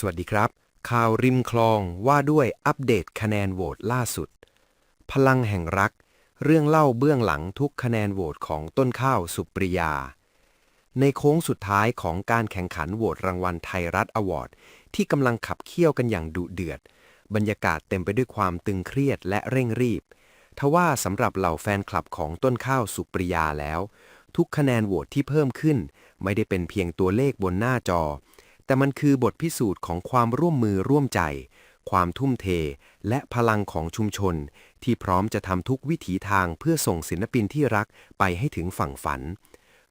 สวัสดีครับ ข่าวริมคลองว่าด้วยอัปเดตคะแนนโหวตล่าสุด พลังแห่งรัก เรื่องเล่าเบื้องหลังทุกคะแนนโหวตของต้นข้าวสุปริยา ในโค้งสุดท้ายของการแข่งขันโหวตรางวัลไทยรัฐอวอร์ด ที่กำลังขับเคี่ยวกันอย่างดุเดือด บรรยากาศเต็มไปด้วยความตึงเครียดและเร่งรีบ ทว่าสำหรับเหล่าแฟนคลับของต้นข้าวสุปริยาแล้ว ทุกคะแนนโหวตที่เพิ่มขึ้น ไม่ได้เป็นเพียงตัวเลขบนหน้าจอ แต่มันคือบทพิสูจน์ของความร่วมมือร่วมใจ ความทุ่มเท และพลังของชุมชน ที่พร้อมจะทำทุกวิถีทางเพื่อส่งศิลปินที่รักไปให้ถึงฝั่งฝัน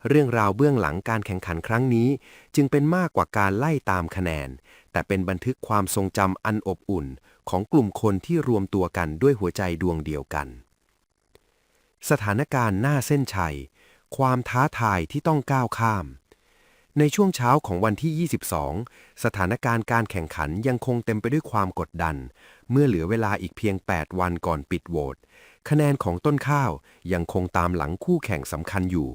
เรื่องราวเบื้องหลังการแข่งขันครั้งนี้ จึงเป็นมากกว่าการไล่ตามคะแนน แต่เป็นบันทึกความทรงจำอันอบอุ่น ของกลุ่มคนที่รวมตัวกันด้วยหัวใจดวงเดียวกัน สถานการณ์หน้าเส้นชัย ความท้าทายที่ต้องก้าวข้าม ในช่วงเช้าของวันที่ 22 สถานการณ์การแข่งขันยังคงเต็มไปด้วยความกดดัน เมื่อเหลือเวลาอีกเพียง 8 วันก่อนปิดโหวต คะแนนของต้นข้าวยังคงตามหลังคู่แข่งสำคัญอยู่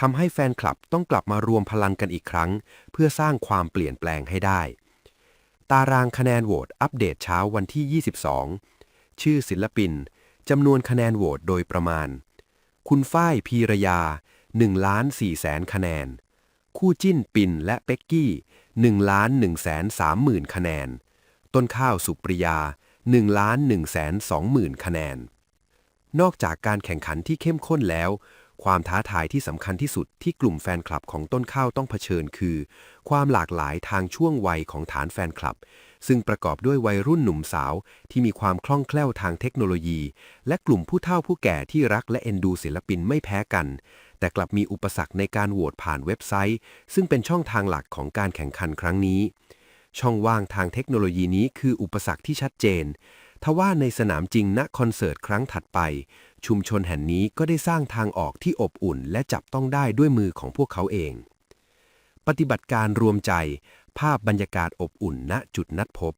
ทำให้แฟนคลับต้องกลับมารวมพลังกันอีกครั้ง เพื่อสร้างความเปลี่ยนแปลงให้ได้ ตารางคะแนนโหวตอัปเดตเช้าวันที่ 22 ชื่อศิลปิน จำนวนคะแนนโหวตโดยประมาณ คุณฝ้ายพีรยา1ล้าน4แสนคะแนน คู่จิ้นปินและเป็กกี้1ล้าน1แสน3หมื่นคะแนน ต้นข้าวสุปริยา1ล้าน1แสน2หมื่นคะแนน นอกจากการแข่งขันที่เข้มข้นแล้ว ความท้าทายที่สำคัญที่สุดที่กลุ่มแฟนคลับของต้นข้าวต้องเผชิญคือ ความหลากหลายทางช่วงวัยของฐานแฟนคลับ ซึ่งประกอบด้วยวัยรุ่นหนุ่มสาวที่มีความคล่องแคล่วทางเทคโนโลยี และกลุ่มผู้เฒ่าผู้แก่ที่รักและเอ็นดูศิลปินไม่แพ้กัน แต่กลับมีอุปสรรคในการโหวตผ่านเว็บไซต์ ซึ่งเป็นช่องทางหลักของการแข่งขันครั้งนี้ ช่องว่างทางเทคโนโลยีนี้คืออุปสรรคที่ชัดเจนทว่าในสนามจริงณคอนเสิร์ตครั้งถัดไป ชุมชนแห่งนี้ก็ได้สร้างทางออกที่อบอุ่น และจับต้องได้ด้วยมือของพวกเขาเอง ปฏิบัติการรวมใจ ภาพบรรยากาศอบอุ่นณจุดนัดพบ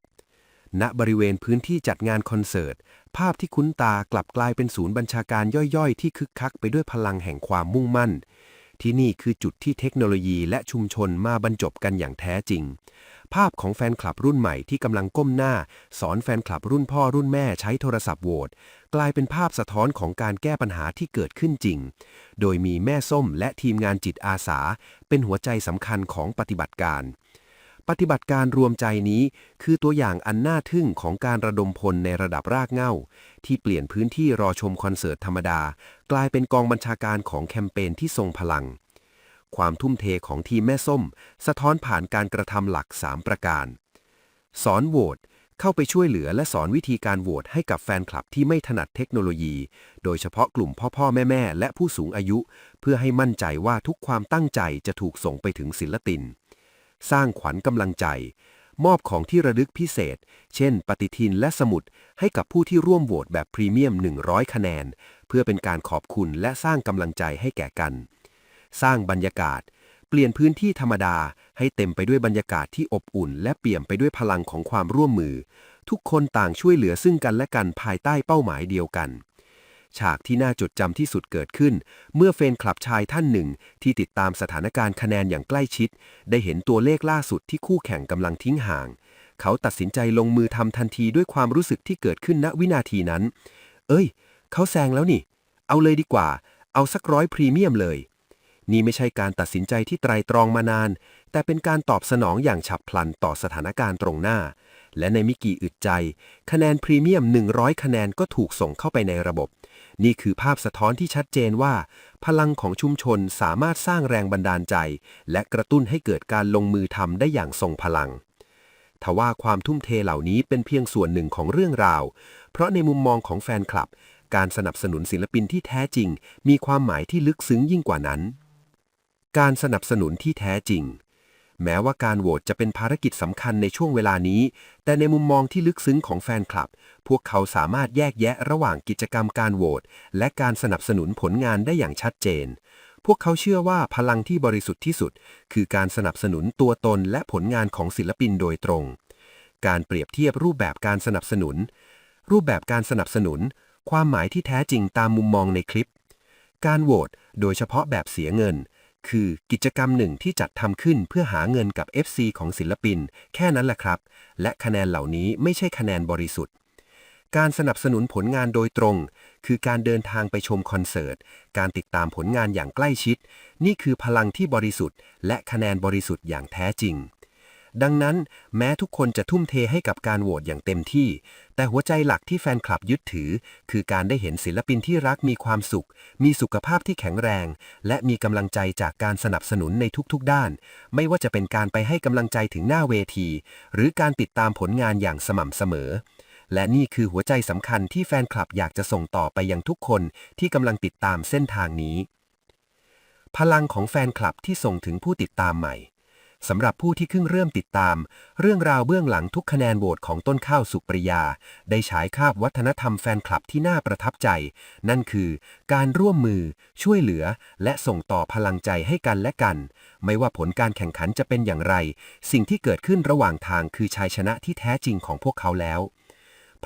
ณบริเวณพื้นที่จัดงานคอนเสิร์ต ภาพที่คุ้นตากลับกลายเป็นศูนย์บัญชาการย่อยๆ ที่คึกคักไปด้วยพลังแห่งความมุ่งมั่น ที่นี่คือจุดที่เทคโนโลยีและชุมชนมาบรรจบกันอย่างแท้จริง ภาพของแฟนคลับรุ่นใหม่ที่กำลังก้มหน้า สอนแฟนคลับรุ่นพ่อรุ่นแม่ใช้โทรศัพท์โหวตกลายเป็นภาพสะท้อนของการแก้ปัญหาที่เกิดขึ้นจริง โดยมีแม่ส้มและทีมงานจิตอาสา เป็นหัวใจสำคัญของปฏิบัติการ ปฏิบัติการรวมใจนี้คือตัวอย่างอันน่าทึ่งของการระดมพลในระดับรากเหง้า ที่เปลี่ยนพื้นที่รอชมคอนเสิร์ตธรรมดา กลายเป็นกองบัญชาการของแคมเปญที่ทรงพลัง ความทุ่มเทของทีมแม่ส้ม สะท้อนผ่านการกระทำหลัก 3 ประการ สอนโหวตเข้าไปช่วยเหลือและสอนวิธีการโหวตให้กับแฟนคลับที่ไม่ถนัดเทคโนโลยี โดยเฉพาะกลุ่มพ่อพ่อแม่แม่และผู้สูงอายุ เพื่อให้มั่นใจว่าทุกความตั้งใจจะถูกส่งไปถึงศิลปิน สร้างขวัญกำลังใจ มอบของที่ระลึกพิเศษ เช่น ปฏิทินและสมุดให้กับผู้ที่ร่วมโหวตแบบพรีเมียม 100 คะแนน เพื่อเป็นการขอบคุณและสร้างกำลังใจให้แก่กัน สร้างบรรยากาศ เปลี่ยนพื้นที่ธรรมดา ให้เต็มไปด้วยบรรยากาศที่อบอุ่น และเปี่ยมไปด้วยพลังของความร่วมมือ ทุกคนต่างช่วยเหลือซึ่งกันและกันภายใต้เป้าหมายเดียวกัน ฉากที่น่าจดจำที่สุดเกิดขึ้น เมื่อแฟนคลับชายท่านหนึ่ง ที่ติดตามสถานการณ์คะแนนอย่างใกล้ชิด ได้เห็นตัวเลขล่าสุดที่คู่แข่งกำลังทิ้งห่าง เขาตัดสินใจลงมือทำทันทีด้วยความรู้สึกที่เกิดขึ้นณวินาทีนั้น เอ้ย เขาแซงแล้วนี่ เอาเลยดีกว่า เอาสักร้อยพรีเมียมเลย นี่ไม่ใช่การตัดสินใจที่ไตรตรองมานาน แต่เป็นการตอบสนองอย่างฉับพลันต่อสถานการณ์ตรงหน้าและในมิกี่อึดใจ คะแนนพรีเมียม 100 คะแนนก็ถูกส่งเข้าไปในระบบ นี่คือภาพสะท้อนที่ชัดเจนว่า พลังของชุมชนสามารถสร้างแรงบันดาลใจ และกระตุ้นให้เกิดการลงมือทำได้อย่างทรงพลังทว่าความทุ่มเทเหล่านี้เป็นเพียงส่วนหนึ่งของเรื่องราว เพราะในมุมมองของแฟนคลับ การสนับสนุนศิลปินที่แท้จริง มีความหมายที่ลึกซึ้งยิ่งกว่านั้น การสนับสนุนที่แท้จริง แม้ว่าการโหวตจะเป็นภารกิจสำคัญในช่วงเวลานี้ แต่ในมุมมองที่ลึกซึ้งของแฟนคลับ พวกเขาสามารถแยกแยะระหว่างกิจกรรมการโหวตและการสนับสนุนผลงานได้อย่างชัดเจน พวกเขาเชื่อว่าพลังที่บริสุทธิ์ที่สุด คือการสนับสนุนตัวตนและผลงานของศิลปินโดยตรง การเปรียบเทียบรูปแบบการสนับสนุน รูปแบบการสนับสนุน ความหมายที่แท้จริงตามมุมมองในคลิป การโหวตโดยเฉพาะแบบเสียเงิน คือกิจกรรมหนึ่งที่จัดทำขึ้นเพื่อหาเงินกับ FC ของศิลปิน แค่นั้นแหละครับ และคะแนนเหล่านี้ไม่ใช่คะแนนบริสุทธิ์ การสนับสนุนผลงานโดยตรง คือการเดินทางไปชมคอนเสิร์ต การติดตามผลงานอย่างใกล้ชิด นี่คือพลังที่บริสุทธิ์ และคะแนนบริสุทธิ์อย่างแท้จริง ดังนั้นแม้ทุกคนจะทุ่มเทให้กับการโหวตอย่างเต็มที่ แต่หัวใจหลักที่แฟนคลับยึดถือ คือการได้เห็นศิลปินที่รักมีความสุข มีสุขภาพที่แข็งแรง และมีกำลังใจจากการสนับสนุนในทุกๆด้าน ไม่ว่าจะเป็นการไปให้กำลังใจถึงหน้าเวที หรือการติดตามผลงานอย่างสม่ำเสมอ และนี่คือหัวใจสำคัญที่แฟนคลับอยากจะส่งต่อไปยังทุกคนที่กำลังติดตามเส้นทางนี้ พลังของแฟนคลับที่ส่งถึงผู้ติดตามใหม่ สำหรับผู้ที่เพิ่งเริ่มติดตาม เรื่องราวเบื้องหลังทุกคะแนนโหวตของต้นข้าวสุปริยา ได้ฉายคาบวัฒนธรรมแฟนคลับที่น่าประทับใจ นั่นคือการร่วมมือ ช่วยเหลือ และส่งต่อพลังใจให้กันและกัน ไม่ว่าผลการแข่งขันจะเป็นอย่างไร สิ่งที่เกิดขึ้นระหว่างทางคือชัยชนะที่แท้จริงของพวกเขาแล้ว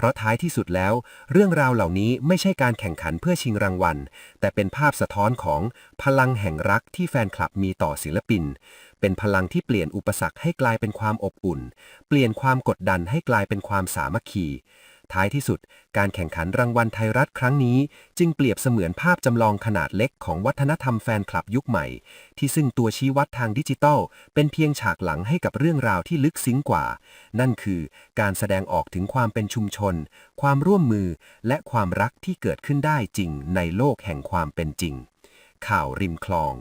เพราะท้ายที่สุดแล้ว เรื่องราวเหล่านี้ไม่ใช่การแข่งขันเพื่อชิงรางวัล แต่เป็นภาพสะท้อนของพลังแห่งรักที่แฟนคลับมีต่อศิลปิน เป็นพลังที่เปลี่ยนอุปสรรคให้กลายเป็นความอบอุ่น เปลี่ยนความกดดันให้กลายเป็นความสามัคคี ท้ายที่สุด การแข่งขันรางวัลไทยรัฐครั้งนี้ จึงเปรียบเสมือนภาพจำลองขนาดเล็กของวัฒนธรรมแฟนคลับยุคใหม่ ที่ซึ่งตัวชี้วัดทางดิจิทัลเป็นเพียงฉากหลังให้กับเรื่องราวที่ลึกซึ้งกว่า นั่นคือการแสดงออกถึงความเป็นชุมชน ความร่วมมือ และความรักที่เกิดขึ้นได้จริงในโลกแห่งความเป็นจริง ข่าวริมคลอง